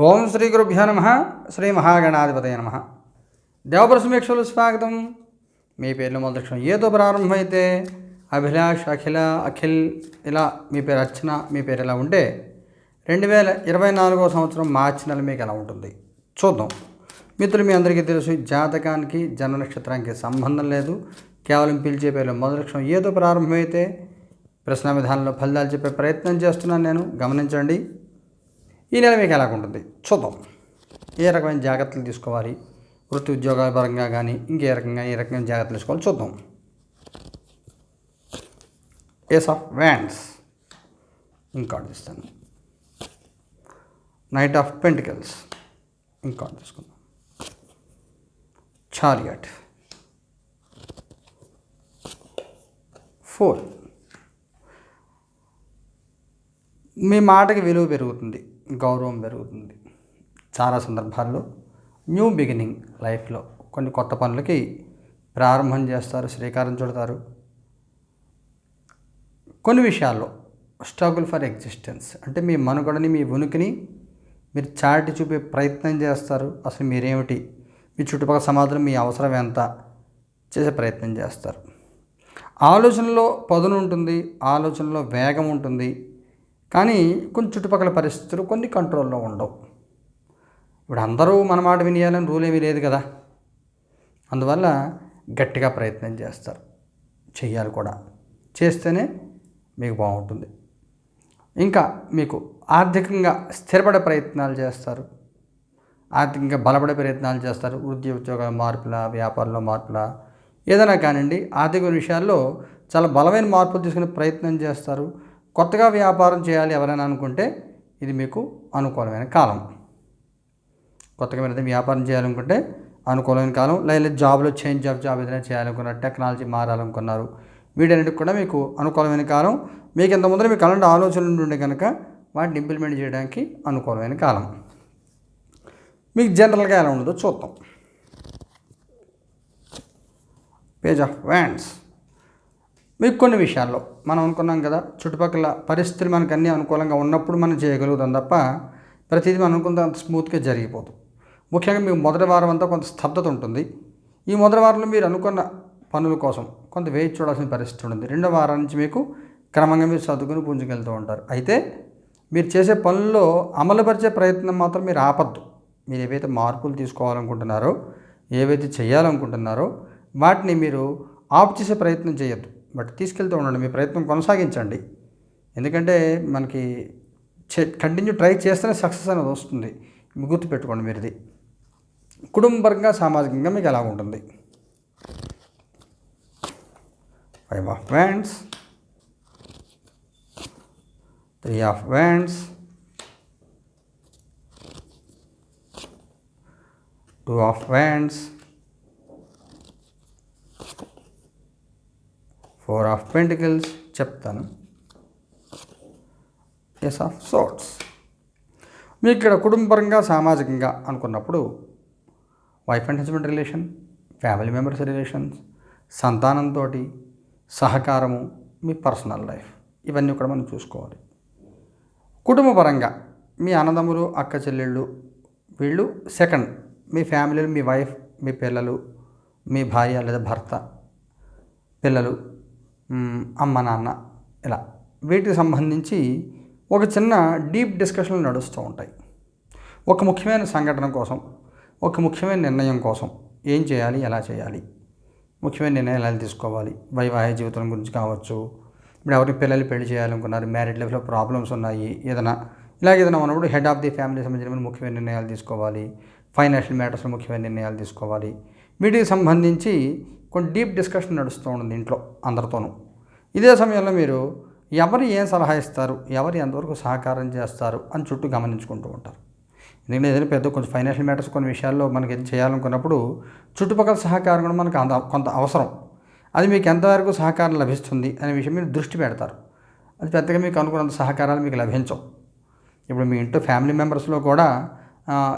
ఓం శ్రీ గురుభ్యో నమ. శ్రీ మహాగణాధిపతయ నమ. దేవప్రసమీక్షలు స్వాగతం. మీ పేర్లు మొదలక్షం ఏదో ప్రారంభమైతే అభిలాష్ అఖిల అఖిల్ ఇలా మీ పేరు అర్చన మీ పేరు ఎలా ఉంటే రెండు వేల ఇరవై నాలుగో సంవత్సరం మార్చి నెల మీకు ఎలా ఉంటుంది? చూద్దాం. మిత్రులు మీ అందరికీ తెలుసు జాతకానికి జన్మ నక్షత్రానికి సంబంధం లేదు. కేవలం పిలిచే పేర్లు మొదలక్షం ఏదో ప్రారంభమైతే ప్రశ్న విధానంలో ఫలితాలు చెప్పే ప్రయత్నం చేస్తున్నాను నేను. గమనించండి. ఈ నెల మీకు ఎలాగుంటుంది చూద్దాం. ఏ రకమైన జాగ్రత్తలు తీసుకోవాలి? వృత్తి ఉద్యోగాల పరంగా కానీ ఇంకే రకంగా ఏ రకమైన జాగ్రత్తలు తీసుకోవాలి చూద్దాం. ఏస్ ఆఫ్ వ్యాండ్స్ ఇంకా తీస్తాను. నైట్ ఆఫ్ పెంటికల్స్ ఇంకా తీసుకుందాం. చారియట్ ఫోర్ మీ మాటకి విలువ పెరుగుతుంది. గౌరవం పెరుగుతుంది. చాలా సందర్భాల్లో న్యూ బిగినింగ్ లైఫ్లో కొన్ని కొత్త పనులకి ప్రారంభం చేస్తారు శ్రీకారం చుడతారు. కొన్ని విషయాల్లో స్ట్రగుల్ ఫర్ ఎగ్జిస్టెన్స్ అంటే మీ మనుగడని మీ ఉనికిని మీరు చాటి చూపే ప్రయత్నం చేస్తారు. అసలు మీరేమిటి? మీ చుట్టుపక్కల సమాజం మీ అవసరం ఎంత? చేసే ప్రయత్నం చేస్తారు. ఆలోచనలో పదును ఉంటుంది ఆలోచనలో వేగం ఉంటుంది. కానీ కొన్ని చుట్టుపక్కల పరిస్థితులు కొన్ని కంట్రోల్లో ఉండవు. ఇప్పుడు అందరూ మన మాట వినియాలని రూల్ ఏమీ లేదు కదా. అందువల్ల గట్టిగా ప్రయత్నం చేస్తారు. చెయ్యాలి కూడా. చేస్తేనే మీకు బాగుంటుంది. ఇంకా మీకు ఆర్థికంగా స్థిరపడే ప్రయత్నాలు చేస్తారు. ఆర్థికంగా బలపడే ప్రయత్నాలు చేస్తారు. వృద్ధి ఉద్యోగ మార్పుల వ్యాపారంలో మార్పుల. ఏదైనా కానివ్వండి ఆర్థిక విషయాల్లో చాలా బలమైన మార్పులు తీసుకునే ప్రయత్నం చేస్తారు. కొత్తగా వ్యాపారం చేయాలి ఎవరైనా అనుకుంటే ఇది మీకు అనుకూలమైన కాలం. కొత్తగా మీరు వ్యాపారం చేయాలనుకుంటే అనుకూలమైన కాలం. లేదా జాబ్లో చేంజ్ ఆఫ్ జాబ్ ఏదైనా చేయాలనుకున్నారు టెక్నాలజీ మారాలనుకున్నారు వీటన్నిటికి కూడా మీకు అనుకూలమైన కాలం. మీకు ఇంత ముందర మీకు అలాంటి ఆలోచనలు ఉండే కనుక వాటిని ఇంప్లిమెంట్ చేయడానికి అనుకూలమైన కాలం. మీకు జనరల్గా ఎలా ఉండదో చూద్దాం. పేజ్ ఆఫ్ వ్యాండ్స్ మీకు కొన్ని విషయాల్లో మనం అనుకున్నాం కదా చుట్టుపక్కల పరిస్థితులు మనకు అన్నీ అనుకూలంగా ఉన్నప్పుడు మనం చేయగలుగుతాం తప్ప ప్రతిదీ మనం అనుకున్న అంత స్మూత్గా జరిగిపోదు. ముఖ్యంగా మీకు మొదటి వారం అంతా కొంత స్తబ్దత ఉంటుంది. ఈ మొదటి వారంలో మీరు అనుకున్న పనుల కోసం కొంత వేచి చూడాల్సిన పరిస్థితి ఉంటుంది. రెండో వారం నుంచి మీకు క్రమంగా మీరు చదువుకుని పుంజుకెళ్తూ ఉంటారు. అయితే మీరు చేసే పనుల్లో అమలుపరిచే ప్రయత్నం మాత్రం మీరు ఆపద్దు. మీరు ఏవైతే మార్పులు తీసుకోవాలనుకుంటున్నారో ఏవైతే చేయాలనుకుంటున్నారో వాటిని మీరు ఆఫ్ చేసే ప్రయత్నం చేయొద్దు. బట్ తీసుకెళ్తూ ఉండండి మీ ప్రయత్నం కొనసాగించండి. ఎందుకంటే మనకి కంటిన్యూ ట్రై చేస్తేనే సక్సెస్ అనేది వస్తుంది. గుర్తుపెట్టుకోండి మీరు ఇది కుటుంబపరంగా సామాజికంగా మీకు ఎలా ఉంటుంది? Five of wands three of wands two of wands four of pentacles చెప్తాను. ఎస్ ఆఫ్ సోట్స్ మీకు ఇక్కడ కుటుంబపరంగా సామాజికంగా అనుకున్నప్పుడు wife and husband relation family members relations సంతానంతో సహకారము మీ పర్సనల్ లైఫ్ ఇవన్నీ కూడా మనం చూసుకోవాలి. కుటుంబపరంగా మీ అన్నదమ్ములు అక్క చెల్లెళ్ళు వీళ్ళు సెకండ్ మీ ఫ్యామిలీలు మీ వైఫ్ మీ పిల్లలు మీ భార్య లేదా భర్త పిల్లలు అమ్మ నాన్న ఇలా. వీటికి సంబంధించి ఒక చిన్న డీప్ డిస్కషన్లు నడుస్తూ ఉంటాయి. ఒక ముఖ్యమైన సంఘటన కోసం ఒక ముఖ్యమైన నిర్ణయం కోసం ఏం చేయాలి ఎలా చేయాలి? ముఖ్యమైన నిర్ణయాలు ఎలా తీసుకోవాలి. వైవాహిక జీవితం గురించి కావచ్చు ఇప్పుడు ఎవరికి పిల్లలు పెళ్ళి చేయాలనుకున్నారు మ్యారీడ్ లైఫ్లో ప్రాబ్లమ్స్ ఉన్నాయి ఏదైనా ఇలాగే ఏదైనా ఉన్నప్పుడు హెడ్ ఆఫ్ ది ఫ్యామిలీ సంబంధించిన ముఖ్యమైన నిర్ణయాలు తీసుకోవాలి. ఫైనాన్షియల్ మ్యాటర్స్ ముఖ్యమైన నిర్ణయాలు తీసుకోవాలి. వీటికి సంబంధించి కొన్ని డీప్ డిస్కషన్ నడుస్తూ ఉంటుంది ఇంట్లో అందరితోనూ. ఇదే సమయంలో మీరు ఎవరు ఏం సలహా ఇస్తారు ఎవరు ఎంతవరకు సహకారం చేస్తారు అని చుట్టూ గమనించుకుంటూ ఉంటారు. ఎందుకంటే ఏదైనా పెద్ద కొంచెం ఫైనాన్షియల్ మ్యాటర్స్ కొన్ని విషయాల్లో మనకి ఏది చేయాలనుకున్నప్పుడు చుట్టుపక్కల సహకారం కూడా మనకు అంత కొంత అవసరం. అది మీకు ఎంతవరకు సహకారం లభిస్తుంది అనే విషయం మీరు దృష్టి పెడతారు. అది పెద్దగా మీకు అనుకున్నంత సహకారాలు మీకు లభించవు. ఇప్పుడు మీ ఇంట్లో ఫ్యామిలీ మెంబర్స్లో కూడా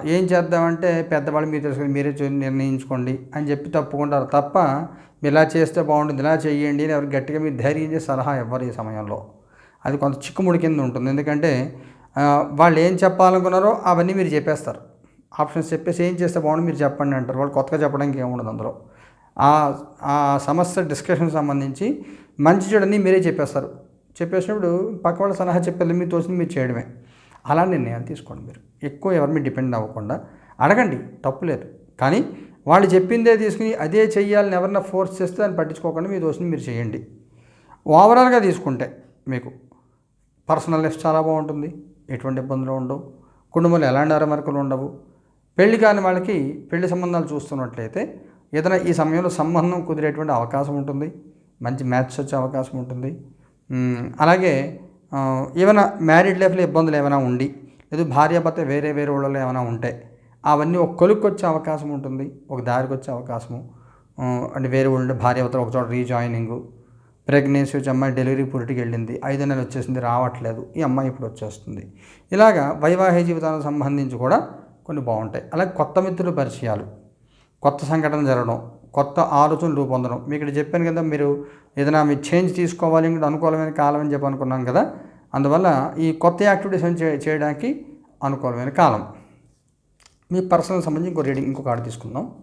ఏం చేద్దామంటే పెద్దవాళ్ళు మీరు తెలుసుకొని మీరే చూ- నిర్ణయించుకోండి అని చెప్పి తప్పుకుంటారు తప్ప మీరు ఇలా చేస్తే బాగుంటుంది ఇలా చేయండి అని ఎవరు గట్టిగా మీరు ధైర్యం చేసి సలహా ఇవ్వరు ఈ సమయంలో. అది కొంత చిక్కుముడి కింద ఉంటుంది. ఎందుకంటే వాళ్ళు ఏం చెప్పాలనుకున్నారో అవన్నీ మీరు చెప్పేస్తారు. ఆప్షన్స్ చెప్పేసి ఏం చేస్తే బాగుంటుంది మీరు చెప్పండి అంటారు. వాళ్ళు కొత్తగా చెప్పడానికి ఏముండదు అందులో. ఆ ఆ సమస్య డిస్కషన్ సంబంధించి మంచి చెడని మీరే చెప్పేస్తారు. చెప్పేసినప్పుడు పక్క వాళ్ళ సలహా చెప్పేది మీ తోచింది మీరు చేయడమే. అలా నిర్ణయాలు తీసుకోండి మీరు. ఎక్కువ ఎవరి మీద డిపెండ్ అవ్వకుండా అడగండి తప్పు లేదు. కానీ వాళ్ళు చెప్పిందే తీసుకుని అదే చేయాలని ఎవరన్నా ఫోర్స్ చేస్తే దాన్ని పట్టించుకోకుండా మీ దోషిని మీరు చేయండి. ఓవరాల్గా తీసుకుంటే మీకు పర్సనల్ లైఫ్ చాలా బాగుంటుంది ఎటువంటి ఇబ్బందులు ఉండవు కుటుంబంలో ఎలాంటి అరమరకలు ఉండవు. పెళ్ళి కాని వాళ్ళకి పెళ్ళి సంబంధాలు చూస్తున్నట్లయితే ఏదైనా ఈ సమయంలో సంబంధం కుదిరేటువంటి అవకాశం ఉంటుంది మంచి మ్యాచ్ వచ్చే అవకాశం ఉంటుంది. అలాగే ఏమైనా మ్యారీడ్ లైఫ్లో ఇబ్బందులు ఏమైనా ఉండి లేదు భార్యాభర్త వేరే వేరే ఊళ్ళలో ఏమైనా ఉంటే అవన్నీ ఒక కొలుక్కి వచ్చే అవకాశం ఉంటుంది ఒక దారికి వచ్చే అవకాశము అంటే వేరే ఊళ్ళో భార్యాభర్త ఒక చోట రీజాయినింగు ప్రెగ్నెన్సీ వచ్చి అమ్మాయి డెలివరీ పురిటికి వెళ్ళింది ఐదు నెలలు వచ్చేసింది రావట్లేదు ఈ అమ్మాయి ఇప్పుడు వచ్చేస్తుంది. ఇలాగా వైవాహిక జీవితానికి సంబంధించి కూడా కొన్ని బాగుంటాయి. అలాగే కొత్త మిత్రుల పరిచయాలు కొత్త సంఘటన జరగడం కొత్త ఆలోచనలు రూపొందడం. మీకు ఇక్కడ చెప్పాను కదా మీరు ఏదైనా మీ చేంజ్ తీసుకోవాలి అనుకూలమైన కాలం అని చెప్పి అనుకున్నాం కదా అందువల్ల ఈ కొత్త యాక్టివిటీస్ అని చే- చేయడానికి అనుకూలమైన కాలం. మీ పర్సనల్ సంబంధించి ఇంకో రీడింగ్ ఇంకో కార్డు తీసుకుందాం.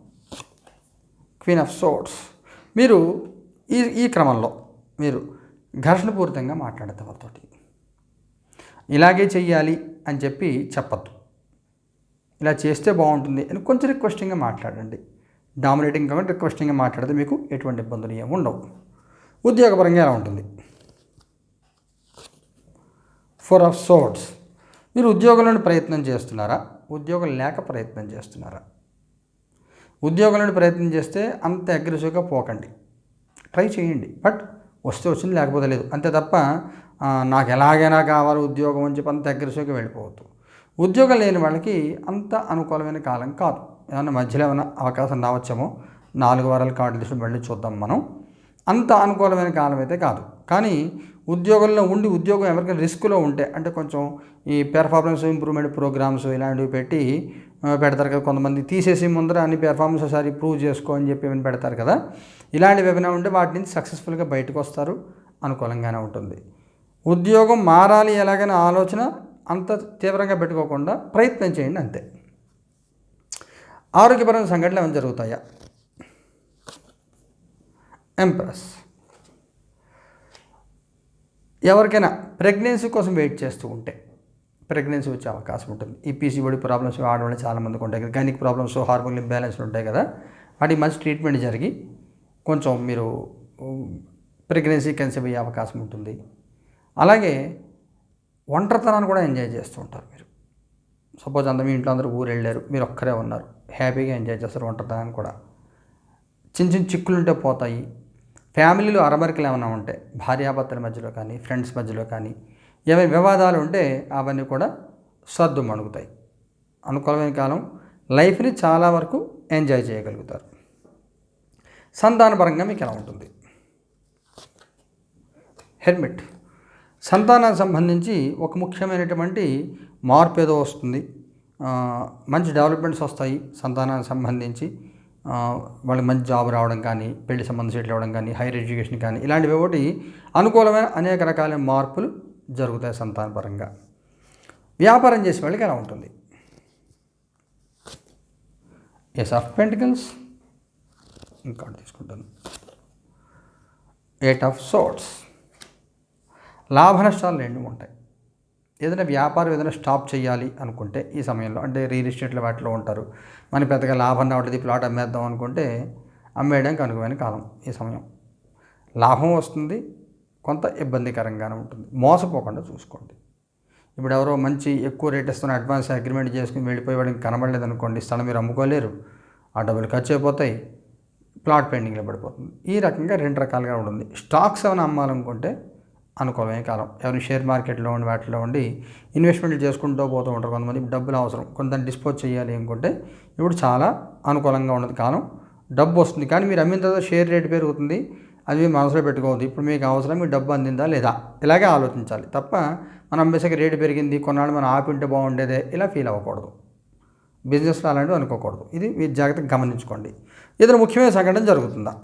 క్వీన్ ఆఫ్ సోట్స్ మీరు ఈ ఈ క్రమంలో మీరు ఘర్షణపూరితంగా మాట్లాడతారు వాళ్ళతోటి. ఇలాగే చెయ్యాలి అని చెప్పి చెప్పద్దు. ఇలా చేస్తే బాగుంటుంది అని కొంచెం రిక్వెస్టింగ్గా మాట్లాడండి. డామినేటింగ్ కమెంట్ రిక్వెస్టింగ్గా మాట్లాడితే మీకు ఎటువంటి ఇబ్బందులు ఏమి ఉండవు. ఉద్యోగపరంగా ఎలా ఉంటుంది? ఫోర్ ఆఫ్ సోర్డ్స్ మీరు ఉద్యోగంలోని ప్రయత్నం చేస్తున్నారా? ఉద్యోగం లేక ప్రయత్నం చేస్తున్నారా? ఉద్యోగంలోని ప్రయత్నం చేస్తే అంత అగ్రెసివ్గా పోకండి. ట్రై చేయండి. బట్ వస్తే వచ్చింది లేకపోతే లేదు. అంతే తప్ప నాకు ఎలాగైనా కావాలి ఉద్యోగం అని చెప్పి అంత అగ్రెసివ్గా వెళ్ళిపోవద్దు. ఉద్యోగం లేని వాళ్ళకి అంత అనుకూలమైన కాలం కాదు. ఏమన్నా మధ్యలో ఏమైనా అవకాశం రావచ్చేమో నాలుగు వారాల కార్డులు మళ్ళీ చూద్దాం మనం. అంత అనుకూలమైన కాలం అయితే కాదు. కానీ ఉద్యోగంలో ఉండి ఉద్యోగం ఎవరికైనా రిస్క్లో ఉంటే అంటే కొంచెం ఈ పెర్ఫార్మెన్స్ ఇంప్రూవ్మెంట్ ప్రోగ్రామ్స్ ఇలాంటివి పెట్టి పెడతారు కదా కొంతమంది. తీసేసి ముందర అన్ని పెర్ఫార్మెన్స్ ఒకసారి ప్రూవ్ చేసుకో అని చెప్పి ఏమైనా పెడతారు కదా. ఇలాంటివి ఏమైనా ఉంటే వాటి నుంచి సక్సెస్ఫుల్గా బయటకు వస్తారు. అనుకూలంగానే ఉంటుంది. ఉద్యోగం మారాలి ఎలాగైనా ఆలోచన అంత తీవ్రంగా పెట్టుకోకుండా ప్రయత్నం చేయండి అంతే. ఆరోగ్యపరమైన సంఘటనలు ఏమైనా జరుగుతాయా? ఎంప్రెస్ ఎవరికైనా ప్రెగ్నెన్సీ కోసం వెయిట్ చేస్తూ ఉంటే ప్రెగ్నెన్సీ వచ్చే అవకాశం ఉంటుంది. ఈ పీసీఓడి ప్రాబ్లమ్స్ ఆడవాళ్ళు చాలామందికి ఉంటాయి కదా. గైనిక్ ప్రాబ్లమ్స్ హార్మోన్ ఇంబ్యాలెన్స్ ఉంటాయి కదా. వాటికి మంచి ట్రీట్మెంట్ జరిగి కొంచెం మీరు ప్రెగ్నెన్సీ కన్సీవ్ అయ్యే అవకాశం ఉంటుంది. అలాగే ఒంటరితనాన్ని కూడా ఎంజాయ్ చేస్తూ ఉంటారు సపోజ్ అందరూ మీ ఇంట్లో అందరూ ఊరు వెళ్ళారు మీరు ఒక్కరే ఉన్నారు హ్యాపీగా ఎంజాయ్ చేస్తారు ఒంటరితనాన్ని కూడా. చిన్న చిన్న చిక్కులు ఉంటే పోతాయి. ఫ్యామిలీలో అరమరికలు ఏమైనా ఉంటే భార్యాభర్తల మధ్యలో కానీ ఫ్రెండ్స్ మధ్యలో కానీ ఏమైనా వివాదాలు ఉంటే అవన్నీ కూడా సర్దు మణుగుతాయి అనుకూలమైన కాలం లైఫ్ని చాలా వరకు ఎంజాయ్ చేయగలుగుతారు. సంతానపరంగా మీకు ఎలా ఉంటుంది? హెల్మెట్ సంతానానికి సంబంధించి ఒక ముఖ్యమైనటువంటి మార్పు ఏదో వస్తుంది. మంచి డెవలప్మెంట్స్ వస్తాయి సంతానానికి సంబంధించి. వాళ్ళకి మంచి జాబ్ రావడం కానీ పెళ్ళి సంబంధం సెటిల్ అవ్వడం కానీ హైయర్ ఎడ్యుకేషన్ కానీ ఇలాంటివి ఒకటి అనుకూలమైన అనేక రకాలైన మార్పులు జరుగుతాయి సంతానపరంగా. వ్యాపారం చేసే వాళ్ళకి ఎలా ఉంటుంది. ఎస్ ఆఫ్ పెంటికల్స్ ఇంకా తీసుకుంటాను. ఎయిట్ ఆఫ్ సోట్స్ లాభ నష్టాలు రెండు ఉంటాయి. ఏదైనా వ్యాపారం ఏదైనా స్టాప్ చేయాలి అనుకుంటే ఈ సమయంలో అంటే రియల్ ఎస్టేట్లో వాటిలో ఉంటారు. మన పెద్దగా లాభం రావట్లేదు ప్లాట్ అమ్మేద్దాం అనుకుంటే అమ్మేయడానికి అనుకువైన కాలం ఈ సమయం. లాభం వస్తుంది కొంత ఇబ్బందికరంగానే ఉంటుంది. మోసపోకుండా చూసుకోండి. ఇప్పుడు ఎవరో మంచి ఎక్కువ రేట్ ఇస్తున్న అడ్వాన్స్ అగ్రిమెంట్ చేసుకుని వెళ్ళిపోయి వాడికి కనబడలేదు అనుకోండి స్థలం మీరు అమ్ముకోలేరు. ఆ డబ్బులు ఖర్చు అయిపోతాయి ప్లాట్ పెండింగ్లో పడిపోతుంది. ఈ రకంగా రెండు రకాలుగా ఉంటుంది. స్టాక్స్ ఏమైనా అమ్మాలనుకుంటే అనుకూలమైన కాలం ఎవరైనా షేర్ మార్కెట్లో ఉండి వాటిలో ఉండి ఇన్వెస్ట్మెంట్లు చేసుకుంటూ పోతూ ఉంటారు. కొంతమంది డబ్బులు అవసరం. కొంత డిస్పోజ్ చేయాలి అనుకుంటే ఇప్పుడు చాలా అనుకూలంగా ఉన్నది కాలం డబ్బు వస్తుంది. కానీ మీరు అమ్మిన తర్వాత షేర్ రేటు పెరుగుతుంది. అది మీ మనసులో పెట్టుకోవద్దు. ఇప్పుడు మీకు అవసరం మీ డబ్బు అందిందా లేదా? ఇలాగే ఆలోచించాలి. తప్ప మనం అమ్మేసరికి రేటు పెరిగింది. కొన్నాళ్ళు మనం ఆపింటే బాగుండేదే. ఇలా ఫీల్ అవ్వకూడదు. బిజినెస్లో అలాంటివి అనుకోకూడదు. ఇది మీరు జాగ్రత్తగా గమనించుకోండి. ఇతర ముఖ్యమైన సంఘటన జరుగుతుందా?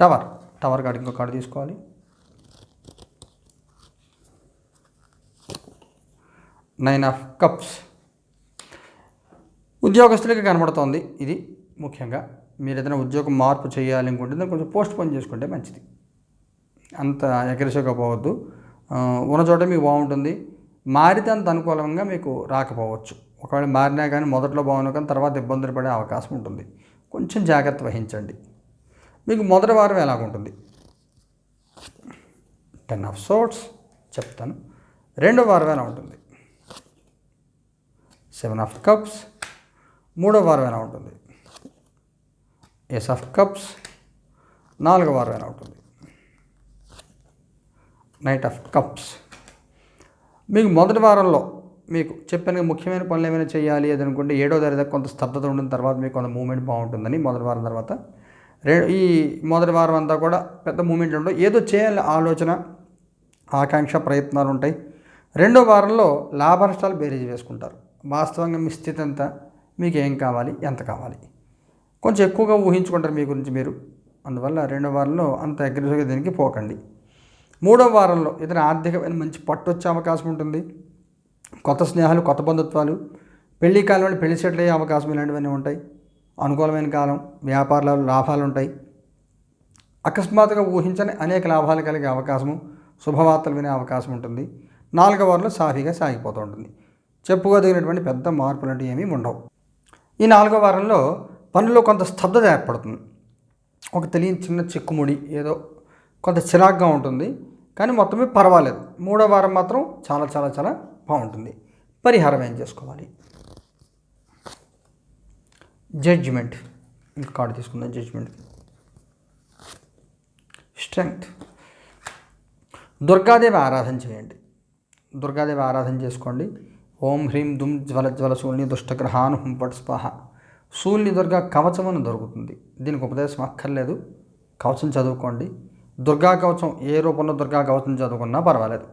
టవర్. టవర్ కార్డు ఇంకో కార్డు తీసుకోవాలి. Nine of cups. ఉద్యోగస్తులకి కనబడుతోంది ఇది ముఖ్యంగా. మీరు ఏదైనా ఉద్యోగం మార్పు చేయాలి అనుకుంటే కొంచెం పోస్ట్ పోన్ చేసుకుంటే మంచిది. అంత ఎగ్రెసివ్గా పోవద్దు. ఉన్న చోట మీకు బాగుంటుంది. మారితే అంత అనుకూలంగా మీకు రాకపోవచ్చు. ఒకవేళ మారినా కానీ మొదట్లో బాగున్నా కానీ తర్వాత ఇబ్బందులు పడే అవకాశం ఉంటుంది. కొంచెం జాగ్రత్త వహించండి. మీకు మొదటి వారం ఎలాగుంటుంది? టెన్ ఆఫ్ సోట్స్ చెప్తాను. రెండో వారం ఎలా ఉంటుంది? Seven of cups. మూడో వారం ఎలా ఉంటుంది? Ace of cups. నాలుగో వారం ఎలా ఉంటుంది? Knight of cups. మీకు మొదటి వారంలో మీకు చెప్పిన ముఖ్యమైన పనులు ఏమైనా చేయాలి అది అనుకుంటే ఏడో తారీఖు కొంత స్తబ్దత ఉండిన తర్వాత మీకు కొంత మూమెంట్ బాగుంటుందని మొదటి వారం తర్వాత. రే ఈ మొదటి వారం అంతా కూడా పెద్ద మూమెంట్ ఉండవు ఏదో చేయాలి ఆలోచన ఆకాంక్ష ప్రయత్నాలు ఉంటాయి. రెండో వారంలో లాభ నష్టాలు బేరీజ్ వేసుకుంటారు. వాస్తవంగా మీ స్థితి ఎంత? మీకు ఏం కావాలి? ఎంత కావాలి? కొంచెం ఎక్కువగా ఊహించుకుంటారు మీ గురించి మీరు. అందువల్ల రెండో వారంలో అంత అగ్రెసివ్గా దీనికి పోకండి. మూడో వారంలో ఇతర ఆర్థికమైన మంచి పట్టు వచ్చే అవకాశం ఉంటుంది. కొత్త స్నేహాలు కొత్త బంధుత్వాలు పెళ్ళి కాలంలో పెళ్ళి సెటిల్ అయ్యే అవకాశం ఇలాంటివన్నీ ఉంటాయి. అనుకూలమైన కాలం వ్యాపారాలు లాభాలు ఉంటాయి. అకస్మాత్తుగా ఊహించని అనేక లాభాలు కలిగే అవకాశము శుభవార్తలు వినే అవకాశం ఉంటుంది. నాలుగో వారంలో సాఫీగా సాగిపోతూ ఉంటుంది. చెప్పుకోదగినటువంటి పెద్ద మార్పులు అంటే ఏమీ ఉండవు. ఈ నాలుగో వారంలో పనుల్లో కొంత స్తబ్దత ఏర్పడుతుంది. ఒక తెలియని చిన్న చిక్కుముడి ఏదో కొంత చిరాగ్గా ఉంటుంది. కానీ మొత్తమే పర్వాలేదు. మూడో వారం మాత్రం చాలా చాలా చాలా బాగుంటుంది. పరిహారం ఏం చేసుకోవాలి? జడ్జిమెంట్ ఇంకా కార్డు తీసుకుందాం జడ్జిమెంట్ స్ట్రెంగ్త్ దుర్గాదేవి ఆరాధన చేయండి. దుర్గాదేవి ఆరాధన చేసుకోండి. ఓం హ్రీం దుమ్ జ్వల జ్వల శూల్ని దుష్టగ్రహాను హుంపట్ స్వాహ శూల్ని దుర్గా కవచం అని దొరుకుతుంది. దీనికి ఉపదేశం అక్కర్లేదు. కవచం చదువుకోండి. దుర్గా కవచం ఏ రూపంలో దుర్గా కవచం చదువుకున్నా పర్వాలేదు.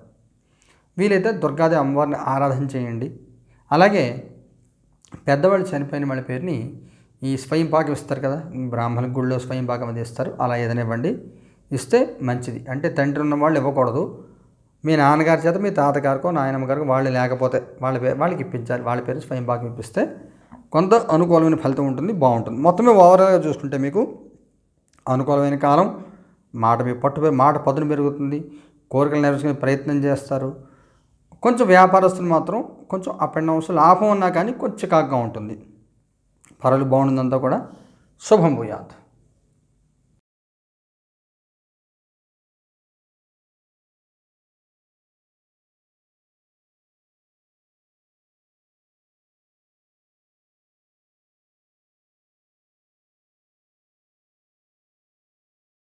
వీలైతే దుర్గాదేవి అమ్మవారిని ఆరాధన చేయండి. అలాగే పెద్దవాళ్ళు చనిపోయిన వాళ్ళ పేరుని ఈ స్వయం పాకం ఇస్తారు కదా బ్రాహ్మణ గుళ్ళో స్వయం పాకం అది ఇస్తారు. అలా ఏదైనా ఇవ్వండి. ఇస్తే మంచిది. అంటే తండ్రి ఉన్న వాళ్ళు ఇవ్వకూడదు. మీ నాన్నగారి చేత మీ తాతగారికో నాయనమ్మ గారికో వాళ్ళు లేకపోతే వాళ్ళ పేరు వాళ్ళకి ఇప్పించాలి. వాళ్ళ పేరు స్వయం భాగం ఇప్పిస్తే కొంత అనుకూలమైన ఫలితం ఉంటుంది బాగుంటుంది. మొత్తమే ఓవరాల్గా చూసుకుంటే మీకు అనుకూలమైన కాలం మాట మీ పట్టుపై మాట పదును పెరుగుతుంది కోరికలు నెరవేర్చుకునే ప్రయత్నం చేస్తారు. కొంచెం వ్యాపారస్తులు మాత్రం కొంచెం అప్ అండ్ డౌన్స్ లాభం ఉన్నా కానీ కొంచెం చికాగ్గా ఉంటుంది. పరలు బాగుంటుందంతా కూడా. శుభం భూయాత్.